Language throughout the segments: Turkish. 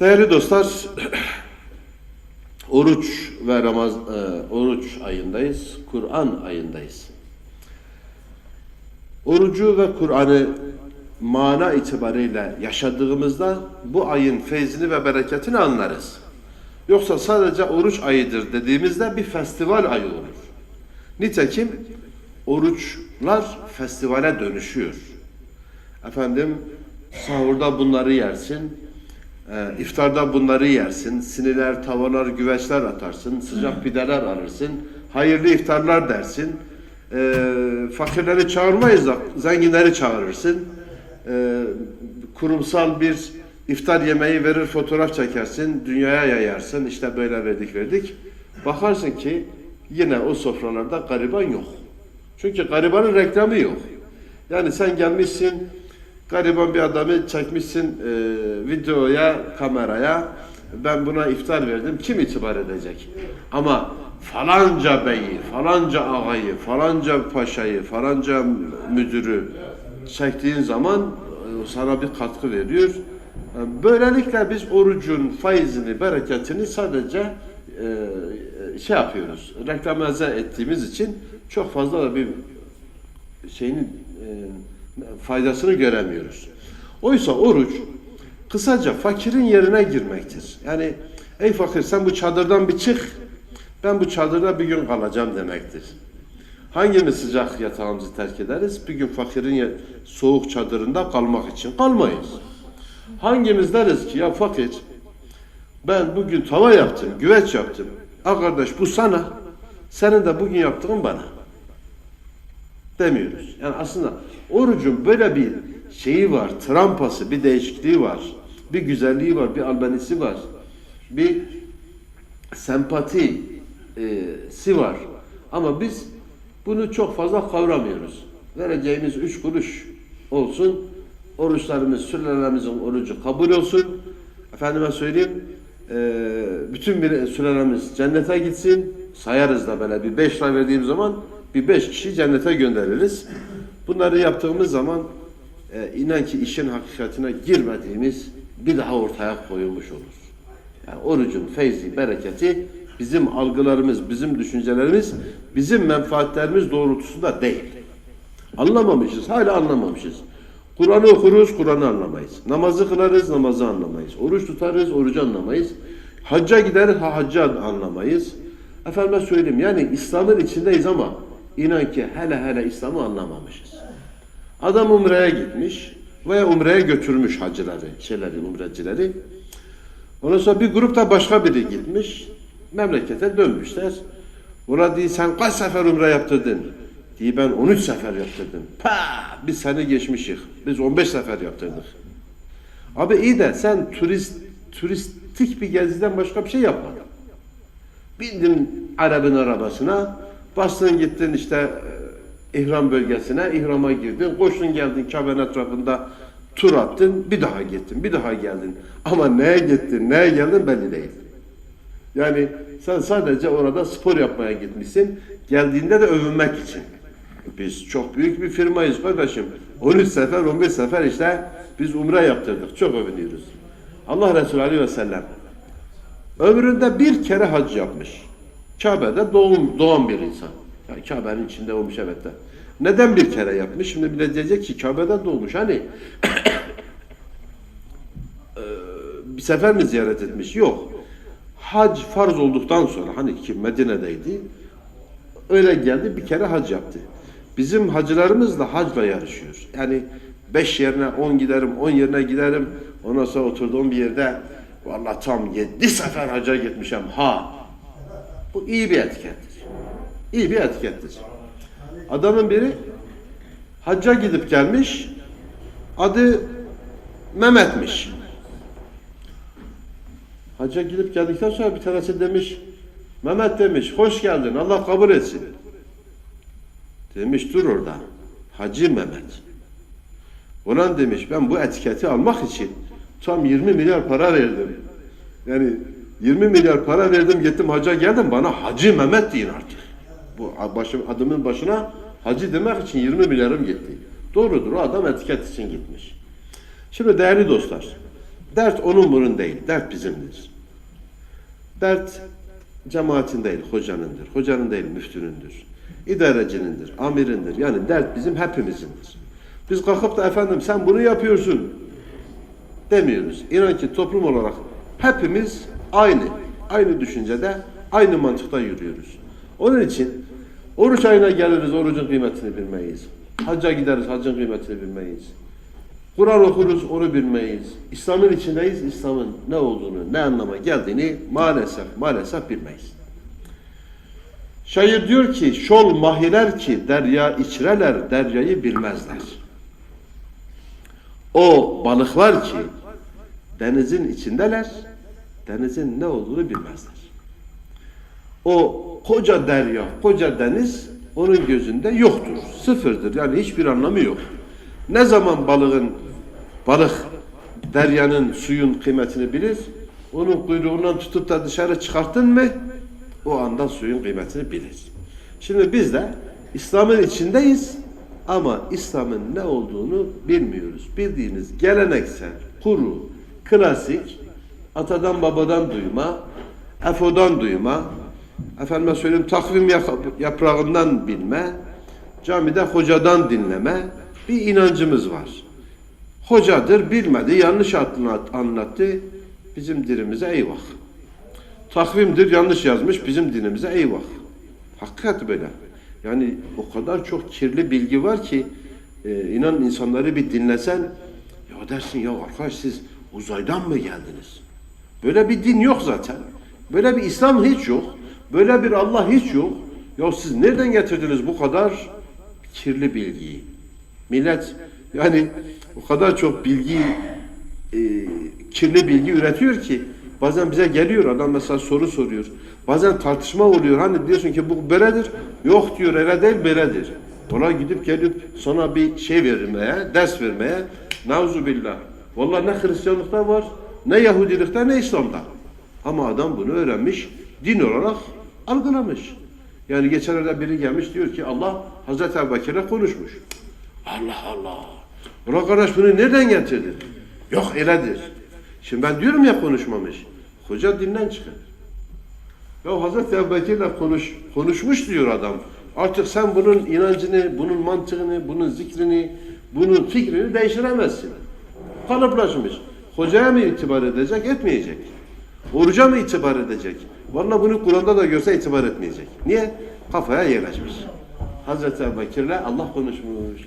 Değerli dostlar, oruç ve Ramaz e, oruç ayındayız, Kur'an ayındayız. Orucu ve Kur'an'ı mana itibariyle yaşadığımızda bu ayın feyzini ve bereketini anlarız. Yoksa sadece oruç ayıdır dediğimizde bir festival ayı olur. Nitekim oruçlar festivale dönüşüyor. Efendim sahurda bunları yersin, e, iftarda bunları yersin, siniler, tavalar, güveçler atarsın, sıcak pideler alırsın, hayırlı iftarlar dersin, e, fakirleri çağırmayız da zenginleri çağırırsın, e, kurumsal bir iftar yemeği verir, fotoğraf çekersin, dünyaya yayarsın, işte böyle verdik verdik. Bakarsın ki yine o sofralarda gariban yok. Çünkü garibanın reklamı yok. Yani sen gelmişsin, gariban bir adamı çekmişsin e, videoya, kameraya. Ben buna iftar verdim. Kim itibar edecek? Ama falanca beyi, falanca ağayı, falanca paşayı, falanca müdürü çektiğin zaman e, sana bir katkı veriyor. E, Böylelikle biz orucun faizini, bereketini sadece e, şey yapıyoruz. Reklamize ettiğimiz için çok fazla da bir şeyin e, faydasını göremiyoruz. Oysa oruç kısaca fakirin yerine girmektir. Yani ey fakir sen bu çadırdan bir çık, ben bu çadırda bir gün kalacağım demektir. Hangimiz sıcak yatağımızı terk ederiz? Bir gün fakirin soğuk çadırında kalmak için kalmayız. Hangimiz deriz ki ya fakir ben bugün tava yaptım, güveç yaptım. Ha kardeş bu sana, senin de bugün yaptığın bana demiyoruz. Yani aslında orucun böyle bir şeyi var, trampası, bir değişikliği var, bir güzelliği var, bir albenisi var, bir sempatisi var. Ama biz bunu çok fazla kavramıyoruz. Vereceğimiz üç kuruş olsun, oruçlarımız, sürelerimizin orucu kabul olsun. Efendime söyleyeyim, eee, bütün bir sürelerimiz cennete gitsin. Sayarız da böyle bir beş lira verdiğim zaman bir beş kişi cennete göndeririz. Bunları yaptığımız zaman e, inan ki işin hakikatine girmediğimiz bir daha ortaya koyulmuş olur. Yani orucun feyzi, bereketi bizim algılarımız, bizim düşüncelerimiz, bizim menfaatlerimiz doğrultusunda değil. Anlamamışız, hala anlamamışız. Kur'an'ı okuruz, Kur'an'ı anlamayız. Namazı kılarız, namazı anlamayız. Oruç tutarız, orucu anlamayız. Hacca gideriz, ha haccı anlamayız. Efendime söyleyeyim, yani İslam'ın içindeyiz ama inan ki hele hele İslam'ı anlamamışız. Adam umreye gitmiş veya umreye götürmüş hacıları, şeyleri, umrecileri. Ondan sonra bir grupta başka biri gitmiş, memlekete dönmüşler. Buna diyor sen kaç sefer umre yaptırdın? Diye ben 13 sefer yaptırdım. Pa, biz seni geçmişik. Biz 15 sefer yaptırdık. Abi iyi de sen turist turistik bir geziden başka bir şey yapmadın. Bindin Arap'ın arabasına, bastın gittin işte e, ihram bölgesine, ihrama girdin, koştun geldin Kabe'nin etrafında tur attın, bir daha gittin, bir daha geldin. Ama neye gittin, neye geldin belli değil. Yani sen sadece orada spor yapmaya gitmişsin, geldiğinde de övünmek için. Biz çok büyük bir firmayız kardeşim. 13 sefer, 15 sefer işte biz umre yaptırdık, çok övünüyoruz. Allah Resulü Aleyhi Ömründe bir kere hac yapmış. Kabe'de doğum, doğan bir insan. Yani Kabe'nin içinde olmuş evet de. Neden bir kere yapmış? Şimdi bile diyecek ki Kabe'de doğmuş. Hani Eee, bir sefer mi ziyaret etmiş? Yok. Hac farz olduktan sonra hani ki Medine'deydi. Öyle geldi bir kere hac yaptı. Bizim hacılarımız da hacla yarışıyor. Yani beş yerine on giderim, on yerine giderim. Ondan sonra oturduğum bir yerde vallahi tam yedi sefer hacca gitmişim. Ha! Bu iyi bir etikettir. İyi bir etikettir. Adamın biri hacca gidip gelmiş. Adı Mehmet'miş. Hacca gidip geldikten sonra bir tanesi demiş, Mehmet demiş, hoş geldin, Allah kabul etsin. Demiş, dur orada, Hacı Mehmet. Ulan demiş, ben bu etiketi almak için tam 20 milyar para verdim. Yani 20 milyar para verdim, gittim hacca geldim, bana Hacı Mehmet deyin artık. Bu başım, adımın başına hacı demek için 20 milyarım gitti. Doğrudur, o adam etiket için gitmiş. Şimdi değerli dostlar, Dert onun bunun değil, dert bizimdir. Dert cemaatin değil, hocanındır. Hocanın değil, müftünündür. İdarecinindir, amirindir. Yani dert bizim hepimizindir. Biz kalkıp da efendim sen bunu yapıyorsun demiyoruz. İnan ki toplum olarak hepimiz aynı, aynı düşüncede, aynı mantıkta yürüyoruz. Onun için oruç ayına geliriz, orucun kıymetini bilmeyiz. Hacca gideriz, haccın kıymetini bilmeyiz. Kur'an okuruz, onu bilmeyiz. İslam'ın içindeyiz, İslam'ın ne olduğunu, ne anlama geldiğini maalesef, maalesef bilmeyiz. Şair diyor ki, şol mahiler ki derya içreler, deryayı bilmezler. O balıklar ki denizin içindeler, denizin ne olduğunu bilmezler. O koca derya, koca deniz onun gözünde yoktur, sıfırdır. Yani hiçbir anlamı yok. Ne zaman balığın, balık deryanın, suyun kıymetini bilir, onun kuyruğundan tutup da dışarı çıkarttın mı, o anda suyun kıymetini bilir. Şimdi biz de İslam'ın içindeyiz ama İslam'ın ne olduğunu bilmiyoruz. Bildiğiniz geleneksel, kuru, klasik, atadan babadan duyma, efodan duyma, efendime söyleyeyim takvim yap- yaprağından bilme, camide hocadan dinleme bir inancımız var. Hocadır, bilmedi, yanlış anlat- anlattı, bizim dilimize eyvah. Takvimdir, yanlış yazmış, bizim dinimize eyvah. Hakikaten böyle. Yani o kadar çok kirli bilgi var ki, e, inan insanları bir dinlesen, ya dersin ya arkadaş siz uzaydan mı geldiniz? Böyle bir din yok zaten. Böyle bir İslam hiç yok. Böyle bir Allah hiç yok. Ya siz nereden getirdiniz bu kadar kirli bilgiyi? Millet yani o kadar çok bilgi e, kirli bilgi üretiyor ki bazen bize geliyor adam mesela soru soruyor. Bazen tartışma oluyor. Hani diyorsun ki bu böyledir. Yok diyor öyle değil böyledir. Ona gidip gelip sana bir şey vermeye, ders vermeye nauzu billah. Vallahi ne Hristiyanlıkta var, ne Yahudilikte, ne İslam'da. Ama adam bunu öğrenmiş, din olarak algılamış. Yani geçenlerde biri gelmiş diyor ki Allah Hazreti Ebubekir'le konuşmuş. Allah Allah. Ulan kardeş bunu nereden getirdin? Yok öyledir. Şimdi ben diyorum ya konuşmamış. Hoca dinden çıkar. Ya Hazreti Ebubekir'le konuş, konuşmuş diyor adam. Artık sen bunun inancını, bunun mantığını, bunun zikrini, bunun fikrini değiştiremezsin. Kalıplaşmış. Hocaya mı itibar edecek, etmeyecek? Oruca mı itibar edecek? Vallahi bunu Kur'an'da da görse itibar etmeyecek. Niye? Kafaya yerleşmiş. Hazreti Ebubekir'le Allah konuşmuş.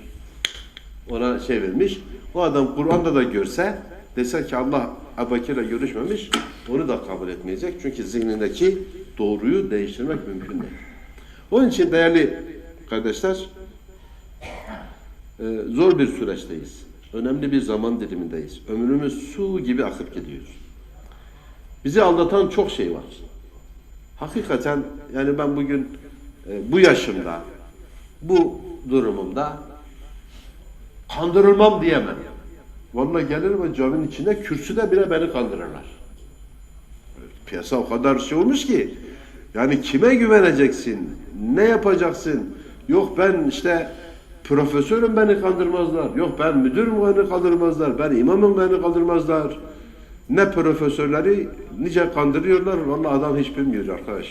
Ona şey vermiş. O adam Kur'an'da da görse dese ki Allah Ebubekir'le görüşmemiş onu da kabul etmeyecek. Çünkü zihnindeki doğruyu değiştirmek mümkün değil. Onun için değerli kardeşler e, zor bir süreçteyiz. Önemli bir zaman dilimindeyiz. Ömrümüz su gibi akıp gidiyor. Bizi aldatan çok şey var. Hakikaten yani ben bugün e, bu yaşımda, bu durumumda kandırılmam diyemem. Vallahi gelirim ve caminin içinde kürsüde bile beni kandırırlar. Piyasa o kadar şey olmuş ki yani kime güveneceksin? Ne yapacaksın? Yok ben işte profesörüm beni kandırmazlar. Yok ben müdürüm beni kandırmazlar. Ben imamım beni kandırmazlar. Ne profesörleri nice kandırıyorlar. Vallahi adam hiç bilmiyor arkadaş.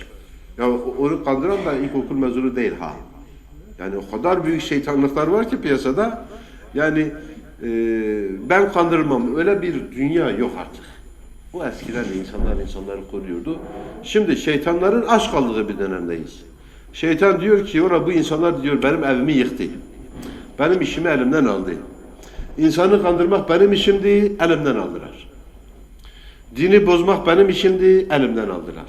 Ya onu kandıran da ilkokul mezunu değil ha. Yani o kadar büyük şeytanlıklar var ki piyasada. Yani e, ben kandırmam. Öyle bir dünya yok artık. Bu eskiden de insanlar insanları koruyordu. Şimdi şeytanların aşk aldığı bir dönemdeyiz. Şeytan diyor ki ora bu insanlar diyor benim evimi yıktı. Benim işimi elimden aldı. İnsanı kandırmak benim işimdi, elimden aldılar. Dini bozmak benim işimdi, elimden aldılar.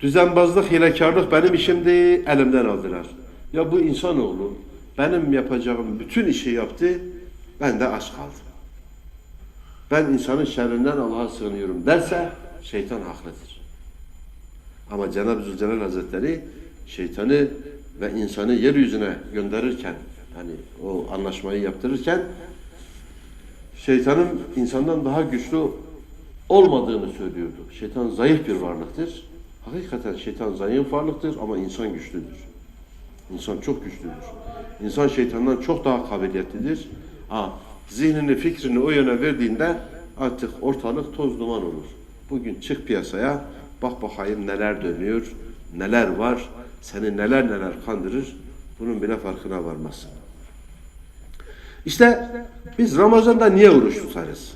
Düzenbazlık, hilekarlık benim işimdi, elimden aldılar. Ya bu insanoğlu benim yapacağım bütün işi yaptı, ben de aç kaldım. Ben insanın şerrinden Allah'a sığınıyorum derse şeytan haklıdır. Ama Cenab-ı Zülcelal Hazretleri şeytanı ve insanı yeryüzüne gönderirken hani o anlaşmayı yaptırırken şeytanın insandan daha güçlü olmadığını söylüyordu. Şeytan zayıf bir varlıktır. Hakikaten şeytan zayıf varlıktır ama insan güçlüdür. İnsan çok güçlüdür. İnsan şeytandan çok daha kabiliyetlidir. Ha, zihnini, fikrini o yöne verdiğinde artık ortalık toz duman olur. Bugün çık piyasaya, bak bakayım neler dönüyor, neler var, seni neler neler kandırır, bunun bile farkına varmazsın. İşte biz Ramazan'da niye oruç tutarız?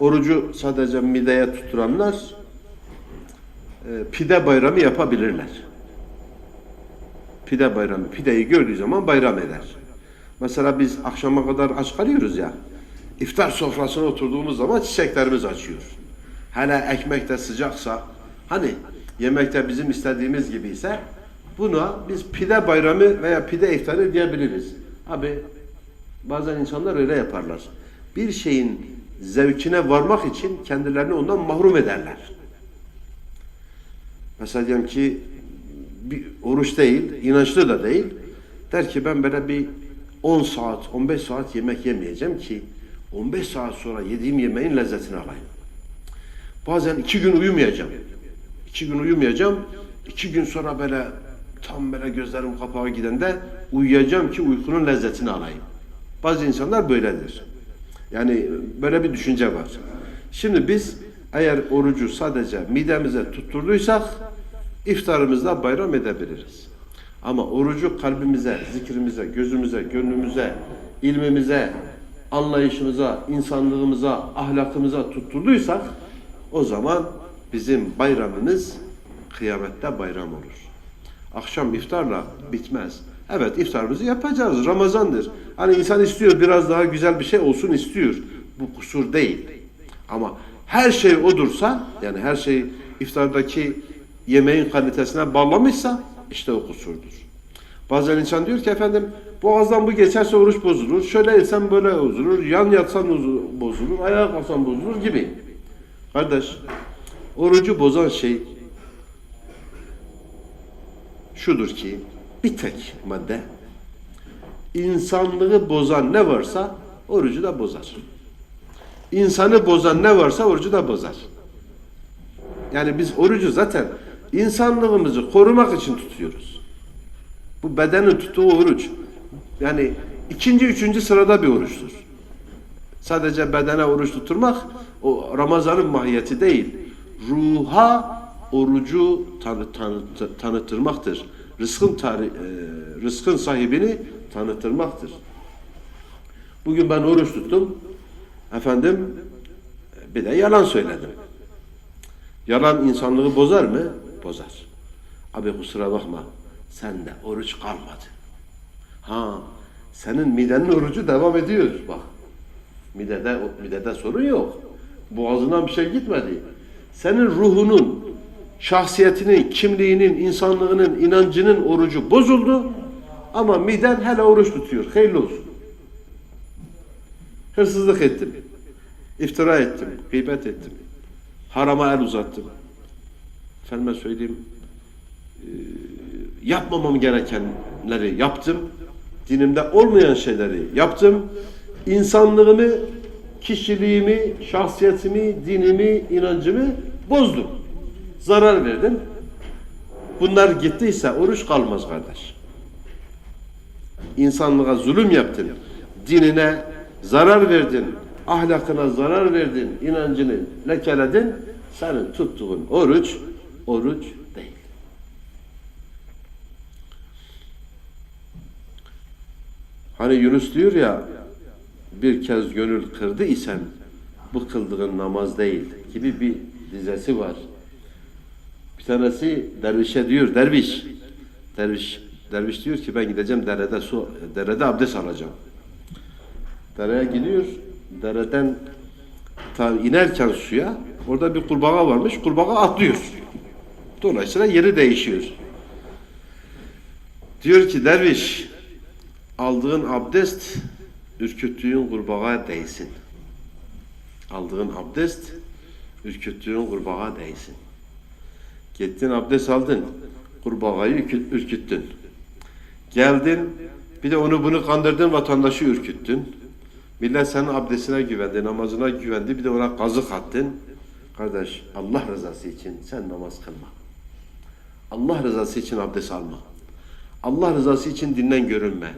Orucu sadece mideye tuturanlar e, pide bayramı yapabilirler. Pide bayramı, pideyi gördüğü zaman bayram eder. Mesela biz akşama kadar aç kalıyoruz ya, iftar sofrasına oturduğumuz zaman çiçeklerimiz açıyor. Hele ekmek de sıcaksa, hani yemekte bizim istediğimiz gibi ise buna biz pide bayramı veya pide iftarı diyebiliriz. Abi bazen insanlar öyle yaparlar. Bir şeyin zevkine varmak için kendilerini ondan mahrum ederler. Mesela diyelim ki bir oruç değil, inançlı da değil. Der ki ben böyle bir 10 saat, 15 saat yemek yemeyeceğim ki 15 saat sonra yediğim yemeğin lezzetini alayım. Bazen iki gün uyumayacağım. İki gün uyumayacağım. İki gün sonra böyle tam böyle gözlerim kapağı gidende uyuyacağım ki uykunun lezzetini alayım. Bazı insanlar böyledir. Yani böyle bir düşünce var. Şimdi biz eğer orucu sadece midemize tutturduysak iftarımızda bayram edebiliriz. Ama orucu kalbimize, zikrimize, gözümüze, gönlümüze, ilmimize, anlayışımıza, insanlığımıza, ahlakımıza tutturduysak o zaman bizim bayramımız kıyamette bayram olur. Akşam iftarla bitmez. Evet iftarımızı yapacağız. Ramazandır. Hani insan istiyor biraz daha güzel bir şey olsun istiyor. Bu kusur değil. Ama her şey odursa yani her şey iftardaki yemeğin kalitesine bağlamışsa işte o kusurdur. Bazen insan diyor ki efendim boğazdan bu geçerse oruç bozulur. Şöyle etsem böyle bozulur. Yan yatsan bozulur. Ayağa kalksan bozulur gibi. Kardeş orucu bozan şey şudur ki bir tek madde insanlığı bozan ne varsa orucu da bozar. İnsanı bozan ne varsa orucu da bozar. Yani biz orucu zaten insanlığımızı korumak için tutuyoruz. Bu bedenin tuttuğu oruç. Yani ikinci, üçüncü sırada bir oruçtur. Sadece bedene oruç tutturmak o Ramazan'ın mahiyeti değil. Ruha orucu tanı, tanı, tanıtırmaktır. Rızkın, tari, e, rızkın sahibini tanıtırmaktır. Bugün ben oruç tuttum. Efendim bir de yalan söyledim. Yalan insanlığı bozar mı? Bozar. Abi kusura bakma. Sende oruç kalmadı. Ha, senin midenin orucu devam ediyor bak. Midede, midede sorun yok. Boğazından bir şey gitmedi. Senin ruhunun, şahsiyetinin, kimliğinin, insanlığının, inancının orucu bozuldu. Ama miden hele oruç tutuyor. Hayırlı olsun. Hırsızlık ettim. iftira ettim. Gıybet ettim. Harama el uzattım. Efendime söyleyeyim e, yapmamam gerekenleri yaptım. Dinimde olmayan şeyleri yaptım. İnsanlığımı, kişiliğimi, şahsiyetimi, dinimi, inancımı bozdum. Zarar verdim. Bunlar gittiyse oruç kalmaz kardeş. İnsanlığa zulüm yaptın. Dinine zarar verdin. Ahlakına zarar verdin. inancını lekeledin. Senin tuttuğun oruç, oruç değil. Hani Yunus diyor ya bir kez gönül kırdı isen bu kıldığın namaz değil gibi bir dizesi var. Bir tanesi dervişe diyor derviş derviş derviş diyor ki ben gideceğim derede su derede abdest alacağım. Dereye gidiyor. Dereden ta inerken suya orada bir kurbağa varmış. Kurbağa atlıyor. Dolayısıyla yeri değişiyor. Diyor ki derviş aldığın abdest ürküttüğün kurbağa değsin. Aldığın abdest ürküttüğün kurbağa değsin. Gittin abdest aldın. Kurbağayı ürküttün. Geldin bir de onu bunu kandırdın vatandaşı ürküttün. Millet senin abdestine güvendi, namazına güvendi. Bir de ona kazık attın. Kardeş Allah rızası için sen namaz kılma. Allah rızası için abdest alma. Allah rızası için dinden görünme.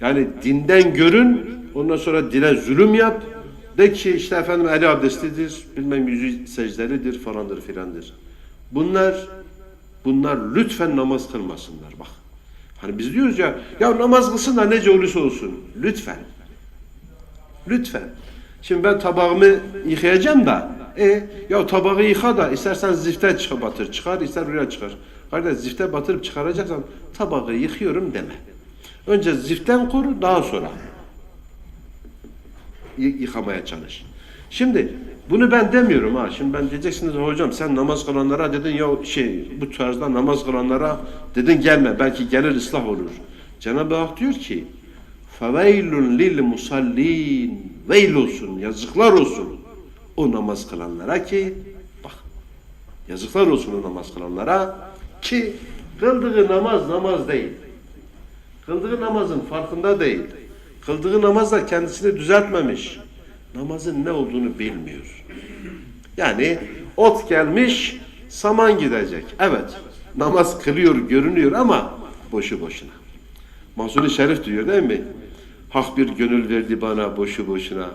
Yani dinden görün, Ondan sonra dile zulüm yap. De ki işte efendim eli abdestlidir, bilmem yüzü secdelidir falandır filandır. Bunlar bunlar lütfen namaz kılmasınlar bak. Hani biz diyoruz ya ya namaz kılsın da nece olursa olsun. Lütfen. Lütfen. Şimdi ben tabağımı yıkayacağım da e ya tabağı yıka da istersen zifte çıkar batır çıkar ister buraya çıkar. Kardeş zifte batırıp çıkaracaksan tabağı yıkıyorum deme. Önce ziften koru daha sonra yıkamaya çalış. Şimdi bunu ben demiyorum ha. Şimdi ben diyeceksiniz hocam sen namaz kılanlara dedin ya şey bu tarzda namaz kılanlara dedin gelme belki gelir ıslah olur. Cenab-ı Hak diyor ki فَوَيْلٌ لِلْمُسَلِّينَ Veil olsun, yazıklar olsun o namaz kılanlara ki bak yazıklar olsun o namaz kılanlara ki kıldığı namaz namaz değil. Kıldığı namazın farkında değil. Kıldığı namazla kendisini düzeltmemiş. Namazın ne olduğunu bilmiyor. Yani ot gelmiş, saman gidecek. Evet, namaz kılıyor, görünüyor ama boşu boşuna. Mahsuni Şerif diyor değil mi? Hak bir gönül verdi bana boşu boşuna.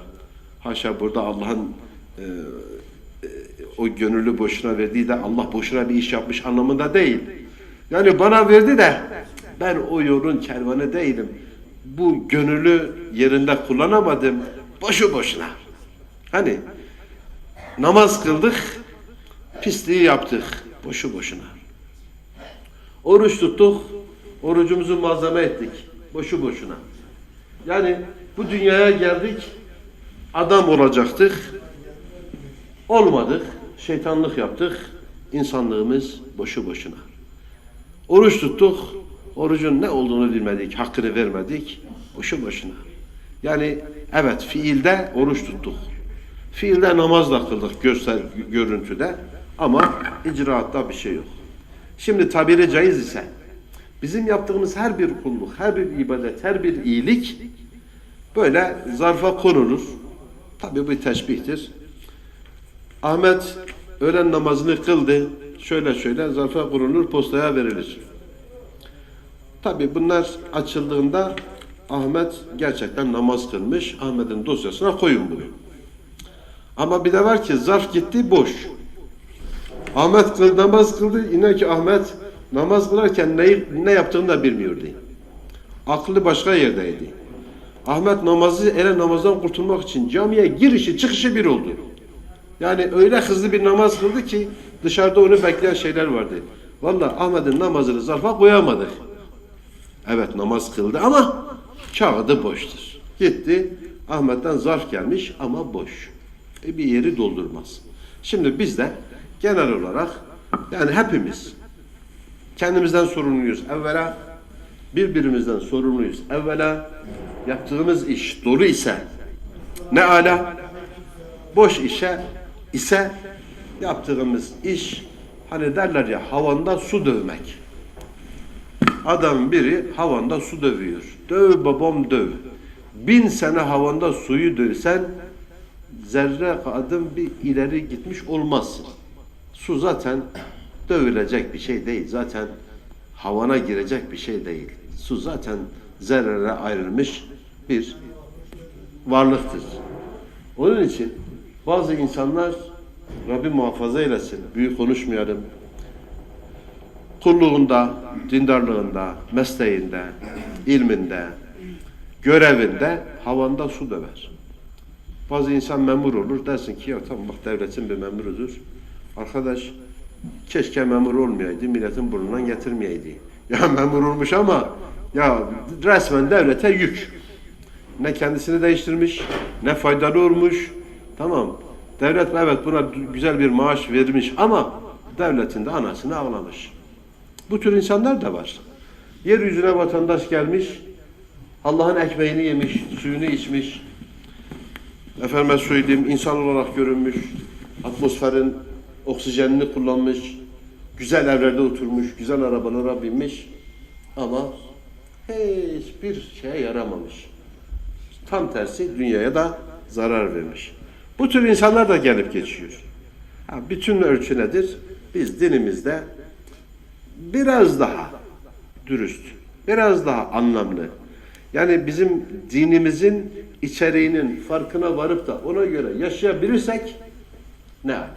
Haşa burada Allah'ın e, e, o gönüllü boşuna verdiği de Allah boşuna bir iş yapmış anlamında değil. Yani bana verdi de ben o yolun kervanı değilim. Bu gönüllü yerinde kullanamadım. Boşu boşuna. Hani namaz kıldık, pisliği yaptık. Boşu boşuna. Oruç tuttuk, orucumuzu malzeme ettik. Boşu boşuna. Yani bu dünyaya geldik, adam olacaktık. Olmadık, şeytanlık yaptık. insanlığımız boşu boşuna. Oruç tuttuk, orucun ne olduğunu bilmedik, hakkını vermedik. Boşu boşuna. Yani evet fiilde oruç tuttuk. Fiilde namazla kıldık göster görüntüde ama icraatta bir şey yok. Şimdi tabiri caiz ise bizim yaptığımız her bir kulluk, her bir ibadet, her bir iyilik böyle zarfa konulur. Tabi bu teşbihtir. Ahmet öğlen namazını kıldı. Şöyle şöyle zarfa konulur, postaya verilir. Tabi bunlar açıldığında Ahmet gerçekten namaz kılmış. Ahmet'in dosyasına koyun bunu. Ama bir de var ki zarf gitti boş. Ahmet kıl, namaz kıldı. İnan ki Ahmet namaz kılarken ne, ne yaptığını da bilmiyordu. Aklı başka yerdeydi. Ahmet namazı ele namazdan kurtulmak için camiye girişi çıkışı bir oldu. Yani öyle hızlı bir namaz kıldı ki dışarıda onu bekleyen şeyler vardı. Vallahi Ahmet'in namazını zarfa koyamadık. Evet namaz kıldı ama kağıdı boştur. Gitti Ahmet'ten zarf gelmiş ama boş. E bir yeri doldurmaz. Şimdi biz de genel olarak yani hepimiz kendimizden sorumluyuz. Evvela birbirimizden sorumluyuz. Evvela yaptığımız iş dolu ise ne ala boş işe ise yaptığımız iş hani derler ya havanda su dövmek. Adam biri havanda su dövüyor. Döv babam döv. Bin sene havanda suyu dövsen zerre adım bir ileri gitmiş olmazsın. Su zaten dövülecek bir şey değil. Zaten havana girecek bir şey değil. Su zaten zerrelere ayrılmış bir varlıktır. Onun için bazı insanlar Rabbi muhafaza eylesin. Büyük konuşmayalım. Kulluğunda, dindarlığında, mesleğinde, ilminde, görevinde havanda su döver. Bazı insan memur olur. Dersin ki ya tamam bak devletin bir memurudur. Arkadaş keşke memur olmayaydı. Milletin burnundan getirmeyeydi. Ya memur olmuş ama ya resmen devlete yük. Ne kendisini değiştirmiş, ne faydalı olmuş. Tamam. Devlet evet buna güzel bir maaş vermiş ama devletin de anasını ağlamış. Bu tür insanlar da var. Yeryüzüne vatandaş gelmiş, Allah'ın ekmeğini yemiş, suyunu içmiş, efendime söyleyeyim insan olarak görünmüş, atmosferin oksijenini kullanmış, güzel evlerde oturmuş, güzel arabalara binmiş ama hiçbir şeye yaramamış. Tam tersi dünyaya da zarar vermiş. Bu tür insanlar da gelip geçiyor. Ha, bütün ölçü nedir? Biz dinimizde biraz daha dürüst, biraz daha anlamlı. Yani bizim dinimizin içeriğinin farkına varıp da ona göre yaşayabilirsek ne ala.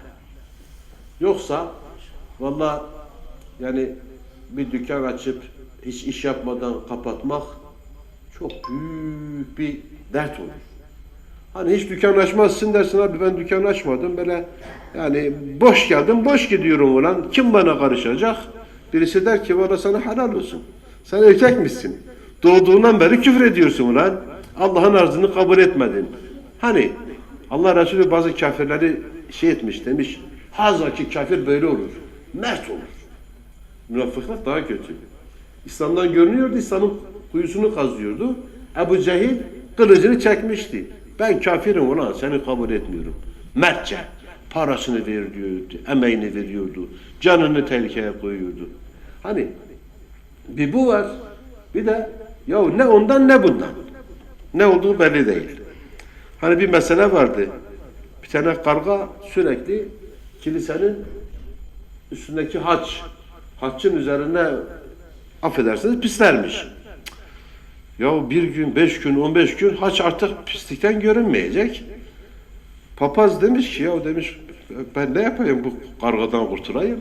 Yoksa valla yani bir dükkan açıp hiç iş yapmadan kapatmak çok büyük bir dert olur. Hani hiç dükkan açmazsın dersin abi ben dükkan açmadım böyle yani boş geldim boş gidiyorum ulan kim bana karışacak? Birisi der ki valla sana helal olsun. Sen erkek misin? Doğduğundan beri küfür ediyorsun ulan. Allah'ın arzını kabul etmedin. Hani Allah Resulü bazı kafirleri şey etmiş demiş. Hazaki kafir böyle olur. Mert olur. Münafıklar daha kötü. İslam'dan görünüyordu, İslam'ın kuyusunu kazıyordu. Ebu Cehil kılıcını çekmişti. Ben kafirim ulan seni kabul etmiyorum. Mertçe parasını veriyordu, emeğini veriyordu, canını tehlikeye koyuyordu. Hani bir bu var, bir de ya ne ondan ne bundan. Ne olduğu belli değil. Hani bir mesele vardı. Bir tane karga sürekli kilisenin üstündeki haç, haçın üzerine affedersiniz pislermiş. Ya bir gün, beş gün, on beş gün haç artık pislikten görünmeyecek. Papaz demiş ki ya demiş ben ne yapayım bu kargadan kurtulayım.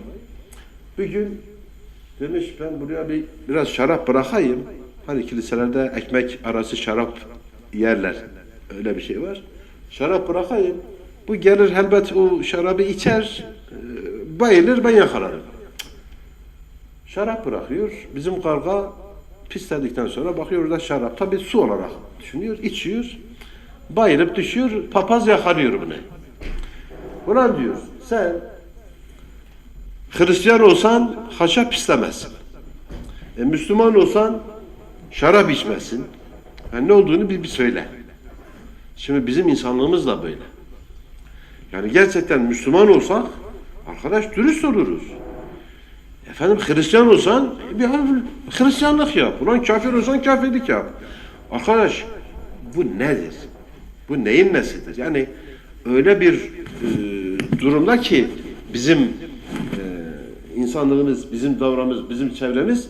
Bir gün demiş ben buraya bir biraz şarap bırakayım. Hani kiliselerde ekmek arası şarap yerler. Öyle bir şey var. Şarap bırakayım. Bu gelir elbet o şarabı içer, e, bayılır ben yakalarım. Şarap bırakıyor. Bizim karga pisledikten sonra bakıyor orada şarap. Tabi su olarak düşünüyor, içiyor. Bayılıp düşüyor, papaz yakalıyor bunu. Ulan diyor, sen Hristiyan olsan haşa pislemezsin. E, Müslüman olsan şarap içmezsin. Yani ne olduğunu bir, bir söyle. Şimdi bizim insanlığımız da böyle. Yani gerçekten Müslüman olsak arkadaş dürüst oluruz. Efendim Hristiyan olsan bir Hristiyanlık yap. Ulan kafir olsan kafirlik yap. Arkadaş bu nedir? Bu neyin nesidir? Yani öyle bir e, durumda ki bizim e, insanlığımız, bizim davranımız, bizim çevremiz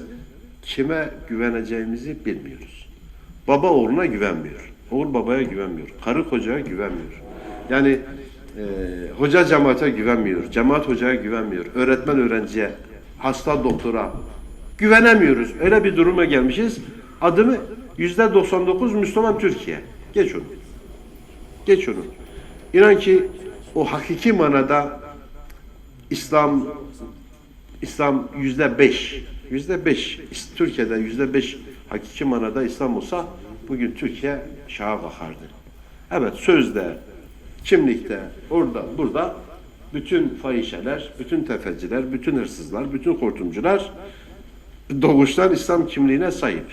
kime güveneceğimizi bilmiyoruz. Baba oğluna güvenmiyor. Oğul babaya güvenmiyor. Karı kocaya güvenmiyor. Yani e, hoca cemaate güvenmiyor. Cemaat hocaya güvenmiyor. Öğretmen öğrenciye, hasta doktora güvenemiyoruz. Öyle bir duruma gelmişiz. Adımı yüzde 99 Müslüman Türkiye. Geç onu. Geç onu. İnan ki o hakiki manada İslam İslam yüzde beş yüzde beş Türkiye'de yüzde beş hakiki manada İslam olsa bugün Türkiye şaha bakardı. Evet sözde, kimlikte, orada, burada bütün fahişeler, bütün tefeciler, bütün hırsızlar, bütün hortumcular doğuştan İslam kimliğine sahip.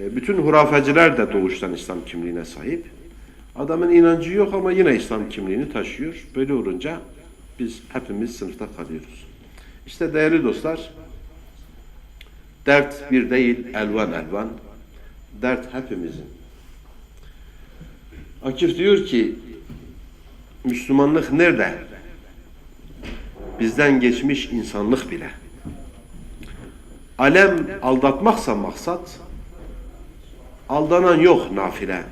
E, Bütün hurafeciler de doğuştan İslam kimliğine sahip. Adamın inancı yok ama yine İslam kimliğini taşıyor. Böyle olunca biz hepimiz sınıfta kalıyoruz. İşte değerli dostlar, dert bir değil, elvan elvan. Dert hepimizin. Akif diyor ki, Müslümanlık nerede? Bizden geçmiş insanlık bile. Alem aldatmaksa maksat, aldanan yok nafile.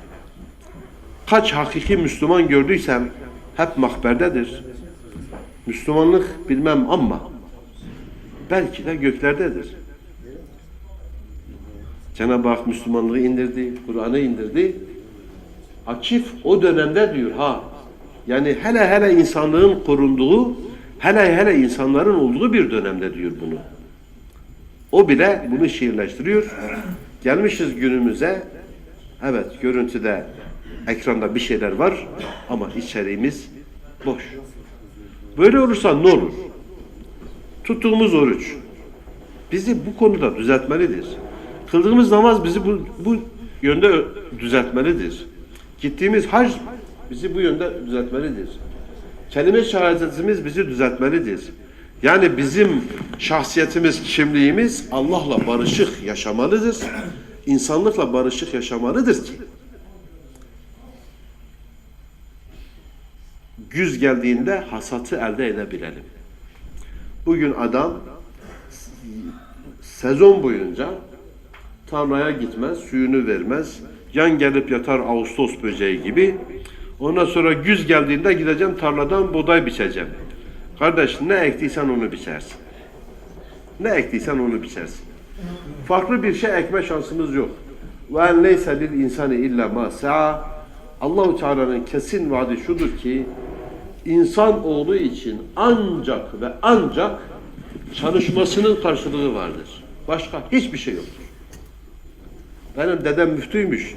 Kaç hakiki Müslüman gördüysem hep mahberdedir. Müslümanlık bilmem ama belki de göklerdedir. Cenab-ı Hak Müslümanlığı indirdi, Kur'an'ı indirdi. Akif o dönemde diyor ha. Yani hele hele insanlığın korunduğu, hele hele insanların olduğu bir dönemde diyor bunu. O bile bunu şiirleştiriyor. Gelmişiz günümüze. Evet görüntüde, ekranda bir şeyler var ama içeriğimiz boş. Böyle olursa ne olur? Tuttuğumuz oruç bizi bu konuda düzeltmelidir. Kıldığımız namaz bizi bu, bu yönde düzeltmelidir. Gittiğimiz hac bizi bu yönde düzeltmelidir. Kelime şehadetimiz bizi düzeltmelidir. Yani bizim şahsiyetimiz, kimliğimiz Allah'la barışık yaşamalıdır. İnsanlıkla barışık yaşamalıdır ki güz geldiğinde hasatı elde edebilelim. Bugün adam sezon boyunca tarlaya gitmez, suyunu vermez, Yan gelip yatar Ağustos böceği gibi. Ondan sonra güz geldiğinde gideceğim tarladan buğday biçeceğim. Kardeş ne ektiysen onu biçersin. Ne ektiysen onu biçersin. Farklı bir şey ekme şansımız yok. Ve en leyse lil insani illa ma sa'a. Allahu Teala'nın kesin vaadi şudur ki insan oğlu için ancak ve ancak çalışmasının karşılığı vardır. Başka hiçbir şey yoktur. Benim dedem müftüymüş.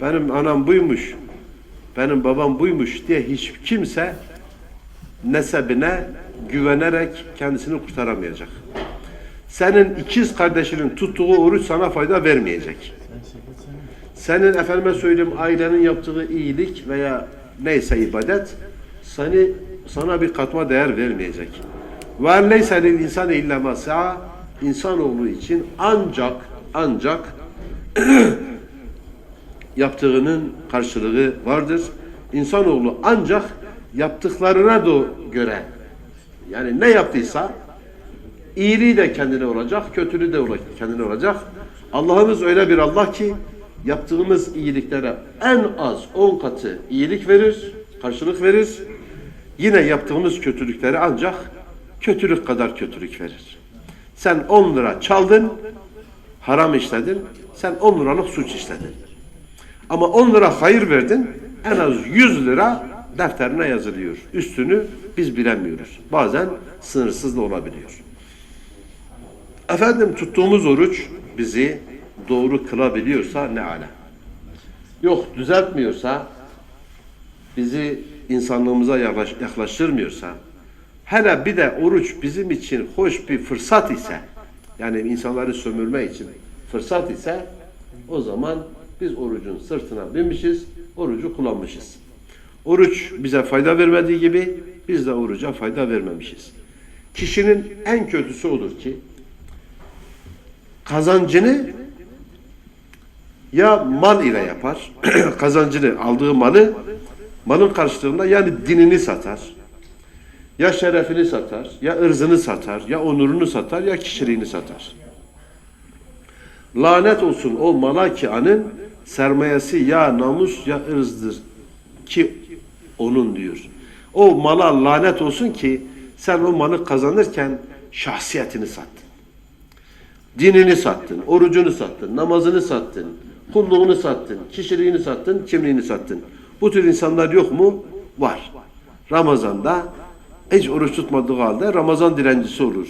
Benim anam buymuş. Benim babam buymuş diye hiç kimse nesebine güvenerek kendisini kurtaramayacak. Senin ikiz kardeşinin tuttuğu oruç sana fayda vermeyecek. Senin efendime söyleyeyim ailenin yaptığı iyilik veya neyse ibadet seni sana bir katma değer vermeyecek. Ve leyse lil insani illa ma sa'a insanoğlu için ancak ancak yaptığının karşılığı vardır. İnsanoğlu ancak yaptıklarına da göre yani ne yaptıysa iyiliği de kendine olacak, kötülüğü de kendine olacak. Allah'ımız öyle bir Allah ki yaptığımız iyiliklere en az 10 katı iyilik verir, karşılık verir. Yine yaptığımız kötülüklere ancak kötülük kadar kötülük verir. Sen 10 lira çaldın, haram işledin, sen 10 liralık suç işledin. Ama 10 lira hayır verdin, en az 100 lira defterine yazılıyor. Üstünü biz bilemiyoruz. Bazen sınırsız da olabiliyor. Efendim tuttuğumuz oruç bizi doğru kılabiliyorsa ne ala. Yok düzeltmiyorsa, bizi insanlığımıza yaklaş- yaklaştırmıyorsa, hele bir de oruç bizim için hoş bir fırsat ise, yani insanları sömürme için fırsat ise, o zaman biz orucun sırtına binmişiz, orucu kullanmışız. Oruç bize fayda vermediği gibi biz de oruca fayda vermemişiz. Kişinin en kötüsü olur ki kazancını ya mal ile yapar, kazancını aldığı malı malın karşılığında yani dinini satar, ya şerefini satar, ya ırzını satar, ya onurunu satar, ya kişiliğini satar. Lanet olsun o mala ki anın sermayesi ya namus ya ırzdır ki onun diyor. O mala lanet olsun ki sen o malı kazanırken şahsiyetini sattın. Dinini sattın, orucunu sattın, namazını sattın, kulluğunu sattın, kişiliğini sattın, kimliğini sattın. Bu tür insanlar yok mu? Var. Ramazan'da hiç oruç tutmadığı halde Ramazan direncisi olur.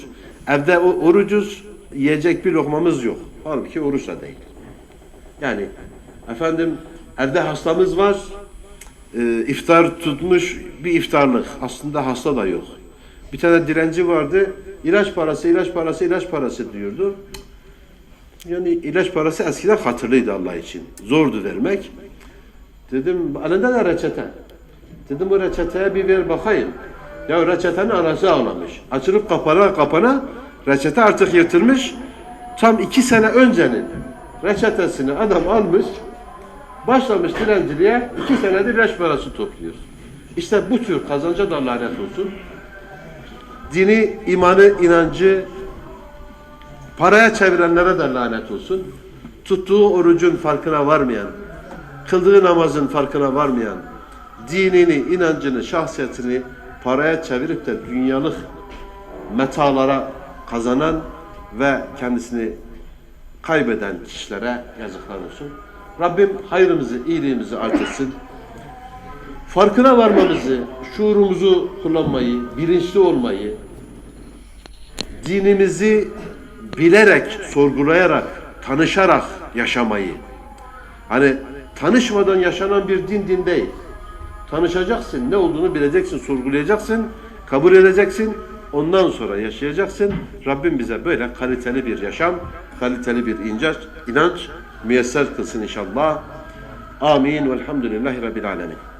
Evde orucuz, yiyecek bir lokmamız yok. Halbuki oruç da değil. Yani efendim evde hastamız var, e, iftar tutmuş bir iftarlık. Aslında hasta da yok. Bir tane direnci vardı. ilaç parası, ilaç parası, ilaç parası diyordu. Yani ilaç parası eskiden hatırlıydı Allah için. Zordu vermek. Dedim elinde de reçete. Dedim o reçeteye bir ver bakayım. Ya reçetenin anası ağlamış. Açılıp kapana kapana reçete artık yırtılmış. Tam iki sene öncenin reçetesini adam almış. Başlamış dilenciliğe iki senedir ilaç parası topluyor. İşte bu tür kazanca da lanet olsun. Dini, imanı, inancı paraya çevirenlere de lanet olsun. Tuttuğu orucun farkına varmayan, kıldığı namazın farkına varmayan, dinini, inancını, şahsiyetini paraya çevirip de dünyalık metalara kazanan ve kendisini kaybeden kişilere yazıklar olsun. Rabbim hayrımızı, iyiliğimizi artırsın. Farkına varmamızı, şuurumuzu kullanmayı, bilinçli olmayı, dinimizi bilerek, sorgulayarak, tanışarak yaşamayı. Hani tanışmadan yaşanan bir din din değil. Tanışacaksın, ne olduğunu bileceksin, sorgulayacaksın, kabul edeceksin. Ondan sonra yaşayacaksın. Rabbim bize böyle kaliteli bir yaşam, kaliteli bir inanç, inanç müyesser kılsın inşallah. Amin. Velhamdülillahi Rabbil Alemin.